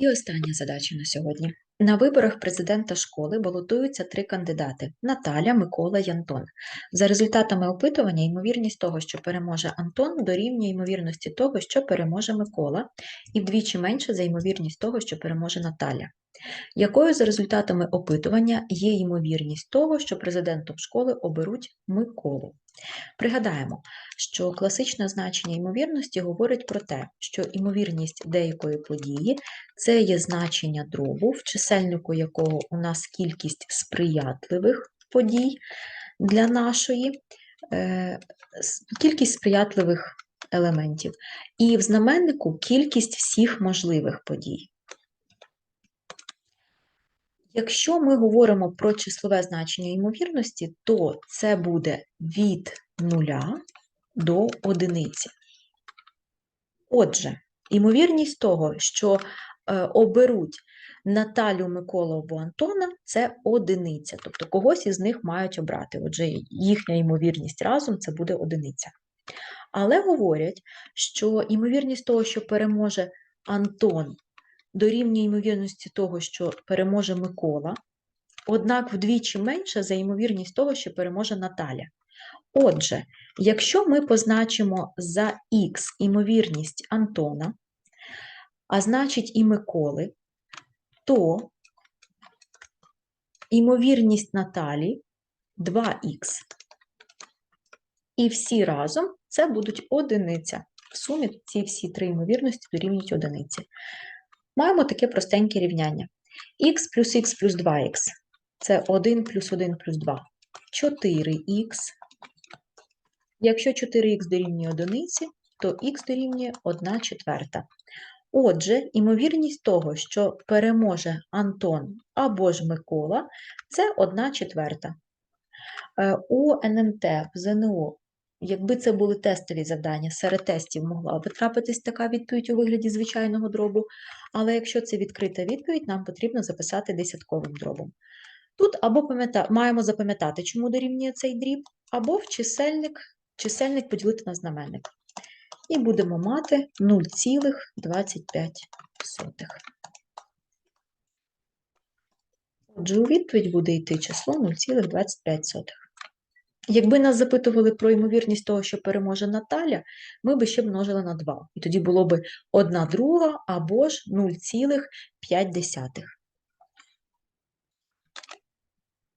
І остання задача на сьогодні. На виборах президента школи балотуються три кандидати: Наталя, Микола і Антон. За результатами опитування, ймовірність того, що переможе Антон, дорівнює ймовірності того, що переможе Микола, і вдвічі менше за ймовірність того, що переможе Наталя. Якою за результатами опитування є ймовірність того, що президентом школи оберуть Миколу? Пригадаємо, що класичне значення ймовірності говорить про те, що ймовірність деякої події це є значення дробу, в чисельнику якого у нас кількість сприятливих подій для нашої, е, кількість сприятливих елементів, і в знаменнику кількість всіх можливих подій. Якщо ми говоримо про числове значення ймовірності, то це буде від нуля до одиниці. Отже, ймовірність того, що е, оберуть Наталю, Миколу або Антона, це одиниця. Тобто когось із них мають обрати. Отже, їхня ймовірність разом це буде одиниця. Але говорять, що ймовірність того, що переможе Антон, дорівнює ймовірності того, що переможе Микола, однак вдвічі менше за ймовірність того, що переможе Наталя. Отже, якщо ми позначимо за х ймовірність Антона, а значить і Миколи, то ймовірність Наталі 2х. І всі разом це будуть одиниця. В сумі ці всі три ймовірності дорівнюють одиниці. Маємо таке простеньке рівняння. х плюс х плюс 2х це 1 плюс 1 плюс 2. 4х. Якщо 4х дорівнює одиниці, то х дорівнює 1 четверта. Отже, ймовірність того, що переможе Антон або ж Микола, це 1 четверта. Е, У НМТ в ЗНО, якби це були тестові завдання, серед тестів могла би трапитись така відповідь у вигляді звичайного дробу, але якщо це відкрита відповідь, нам потрібно записати десятковим дробом. Тут або маємо запам'ятати, чому дорівнює цей дріб, або в чисельник, чисельник поділити на знаменник. І будемо мати 0,25. Отже, у відповідь буде йти число 0,25. Якби нас запитували про ймовірність того, що переможе Наталя, ми би ще множили на 2. І тоді було б 1 друга або ж 0,5.